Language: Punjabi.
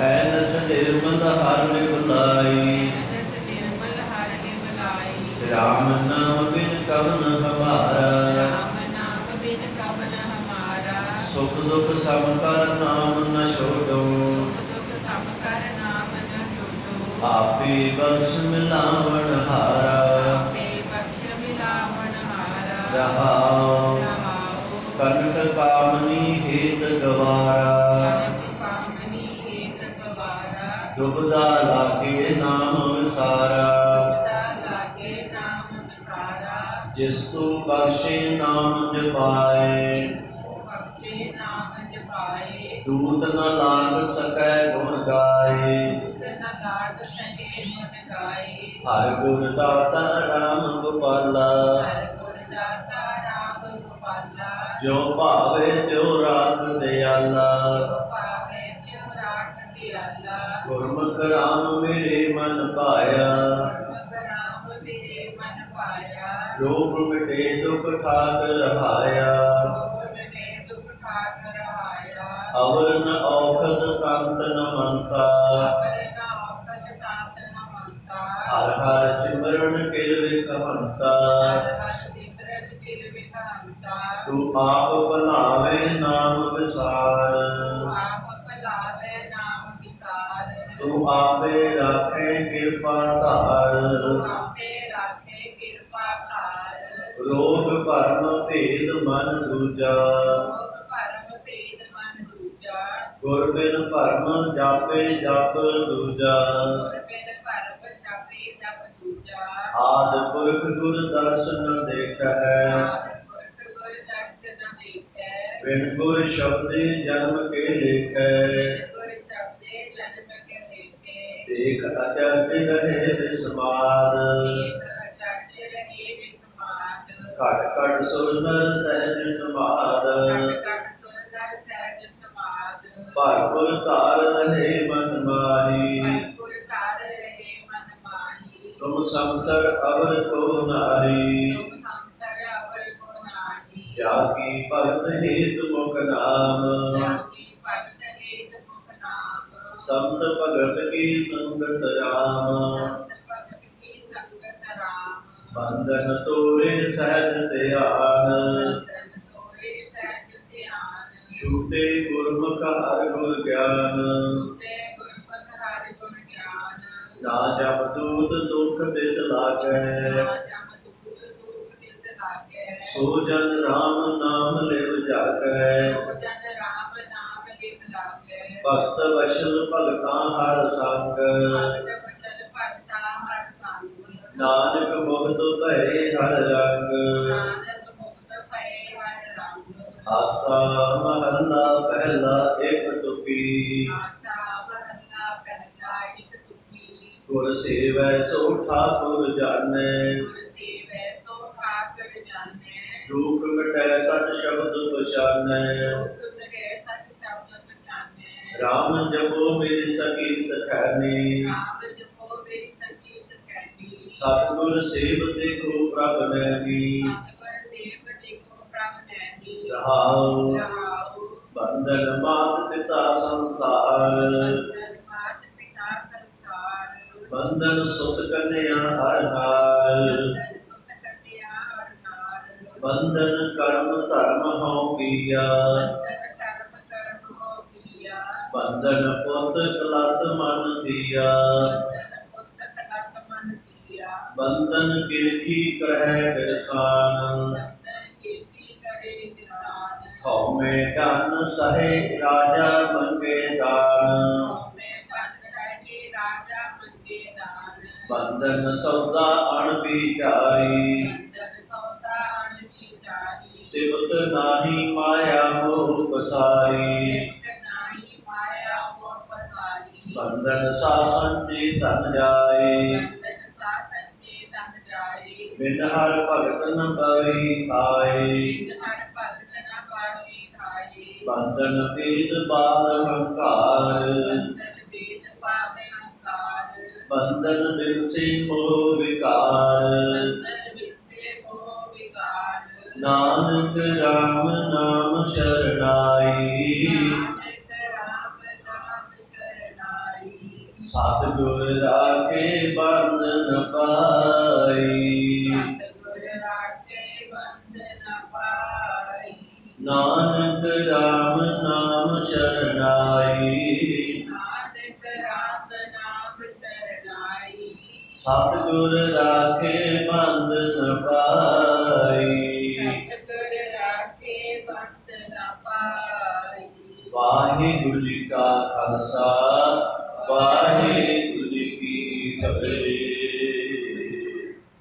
ਐਨਸ ਨਿਰਮਲ ਹਰ ਨਿਵਲਾਈ ਰਾਮ ਨਾਮ ਬਿਨ ਕਵਨ ਹਮਾਰਾ ਰਾਮ ਨਾਮ ਬਿਨ ਕਵਨ ਹਮਾਰਾ ਸੁਖ ਦੁਖ ਸਭ ਕਰ ਨਾਮ ਨ ਛੋਡੋ ਦੁਖ ਸਭ ਕਰ ਨਾਮ ਨ ਛੋਟੋ ਆਪੇ ਬਖਸ਼ ਮਿਲਾਵਣ ਹਾਰਾ। ਆਪੇ ਬਖਸ਼ ਮਿਲਾਵਣ ਹਾਰਾ। ਰਹਾਉ ਕਨਕ ਕਾਮਨੀ ਹੇਤ ਗਵਾਰਾ। ਜਨਕ ਕਾਮਨੀ ਏਕ ਗਵਾਰਾ। ਦੁਬਦਾ ਲਾਗੇ ਨਾਮ ਵਿਸਾਰਾ। ਜਿਸ ਤੂੰ ਬਖਸ਼ੇ ਨਾਮ ਜਪਾਏ। ਜਿਸ ਦੂਤ ਨ ਲਾਗ ਸਕੈ ਗੁਣ ਗਾਏ। ਗੁਣ ਹਰ ਗੁਰ ਦਾਤਾ ਰਾਮ ਗੋਪਾਲਾ। ਜੋ ਭਾਵੇ ਤਿਉ ਰਾਖ ਦਿਆਲਾ। ਗੁਰਮੁਖ ਰਾਮ ਮੇਰੇ ਮਨ ਪਾਇਆ। ਰੋਗ ਮਿਟੇ ਦੁਖ ਠਾਕ ਰਹਾਇਆ। ਸਿਮਰਨ ਕਿਲ ਵਿਖਮੰਤਾ ਸਿਮਰਨ ਦਿਲ ਵਿਖਾਂਤਾ ਤੂੰ ਆਪ ਭਲਾਵੇਂ ਨਾਮ ਵਿਸਾਰ। ਆਪ ਭਲਾਵੇ ਨਾਮ ਵਿਸਾਰ ਤੂੰ ਆਪੇ ਰਾਖੇ ਕਿਰਪਾ ਧਾਰ। ਆਪੇ ਰਾਖੇ ਕਿਰਪਾ ਕਰ ਰੋਗ ਭਰਮ ਭੇਦ ਮਨ ਦੂਜਾ। ਲੋਕ ਭਰਮ ਭੇਦ ਮਨ ਦੂਜਾ ਗੁਰ ਬਿਨ ਭਰਮ ਜਾਪੇ ਜਪ ਦੂਜਾ। ਗੁਰ ਬਿਨ ਭਰਮ ਜਪੇ ਜਪ ਦੂਜਾ ਆਦ ਪੁਰਖ ਗੁਰ ਦਰਸ਼ਨ ਦੇਖੈ। ਬਿਨ ਗੁਰ ਸ਼ਬਦੇ ਜਨਮ ਕੇ ਲੇਖੈ ਦੇਖੇ। ਅਚਰਜ ਰਹੇ ਵਿਸਮਾਰ ਘਟ ਘਟ ਸੁਰ ਨਰ ਸਹਿਜ ਸਮਾਦ। ਕਟ ਕਟ ਸੁੰਦਰ ਸਹਿਜ ਸਮਾਦ। ਭਰਪੁਰ ਧਾਰ ਰਹੇ ਸੰਸਰ ਅਵਰ ਕੋ ਨਾਰੀ। ਜਾ ਕੀ ਭਗਤ ਹੇਤ ਮੁਖ ਨਾਮ। ਸੰਤ ਭਗਤ ਕੀ ਸੰਗਤ ਰਾਮ। ਬੰਧਨ ਤੋਰੇ ਸਹਿਜ ਧਿਆਨ। ਛੂਟੇ ਗੁਰਮੁਖ ਹਰ ਗੁਰ ਗਿਆਨ। ਨਾ ਜਪ ਦੂਤ ਦੁਖ ਤਿਸ ਲਾਗੈ। ਸੋ ਜਨ ਰਾਮ ਨਾਮ ਲਿਵ ਜਾਗੈ। ਭਗਤ ਵਸ਼ਲ ਭਗਤਾਂ ਹਰ ਸੰਗ। ਨਾਨਕ ਮੁਕਤ ਭਏ ਹਰ ਰੰਗ। ਨਾਨਕ ਮੁਕਤ ਭਏ ਹਰ ਰੰਗ। ਆਸਾ ਮਹੱਲਾ ਪਹਿਲਾ ਇੱਕ ਤੁਕੀ ਆਸਾ ਮਹੱਲਾ ਪਹਿਲਾ ਇੱਕ ਤੁਕੀ ਗੁਰ ਸੇਵੈ ਸੋ ਠਾਕੁਰ ਜਾਣੈ। ਦੁਖ ਮਿਟੈ ਸਤ ਸ਼ਬਦ ਪਛਾਨੈ। ਰਾਮ ਜਪੋ ਮੇਰੀ ਸਖੀ ਸਖੈਨੀ ਸਤਿਗੁਰ ਸੇਵ ਦੇਖੋ ਪ੍ਰਭ ਨੈਣੀ। ਰਹਾਉ। ਬੰਧਨ ਮਾਤ ਪਿਤਾ ਸੰਸਾਰ। ਸੰਸਾਰ ਬੰਧਨ ਸੁਤ ਕੰਨਿਆ ਹਰ ਹਾਰ ਬੰਧਨ ਸੁਤ ਕੱਟਿਆ ਹਰ ਨਾਰ ਬੰਧਨ ਕਰਮ ਧਰਮ ਹਉ ਕੀਆ ਬੰਧਨ ਕਰਮ ਕਰਮ ਹੋ ਕੀਆ ਬੰਧਨ ਪੁੱਤ ਕਲਤ ਦਾਨ ਸੌਦਾ ਅਣ ਵਿਚਾਰੀ ਤਿਵਤ ਨਾਹੀ ਮਾਇਆ ਮੋਹ ਪਸਾਰੀ ਇੱਕ ਸਾਸਨ ਤੇ ਧਨ ਜਾਏ। ਬਿਨ ਹਰ ਭਗਤ ਨ ਪਵੀ ਖਾਏ ਬਿਨ ਹਰ ਬੰਧਨ ਪਾਣੀ ਧਾਈ ਬਾਦ ਹੰਕਾਰ। ਬੰਧਨ ਦਿਲ ਸੇ ਮੋਹ ਵਿਕਾਰ। ਨਾਨਕ ਰਾਮ ਨਾਮ ਸ਼ਰਨਾਈ ਨਾਨਕ ਰਾਮ ਸਤਿਗੁਰ ਰਾਖੇ ਬੰਦ ਨ ਪਾਈ। ਸਤਿਗੁਰ ਰਾਖੇ ਬੰਦ ਨ ਪਾਈ। ਵਾਹਿਗੁਰੂ ਜੀ ਕਾ ਖਾਲਸਾ ਵਾਹਿਗੁਰੂ ਜੀ ਕੀ ਫਤਿਹ।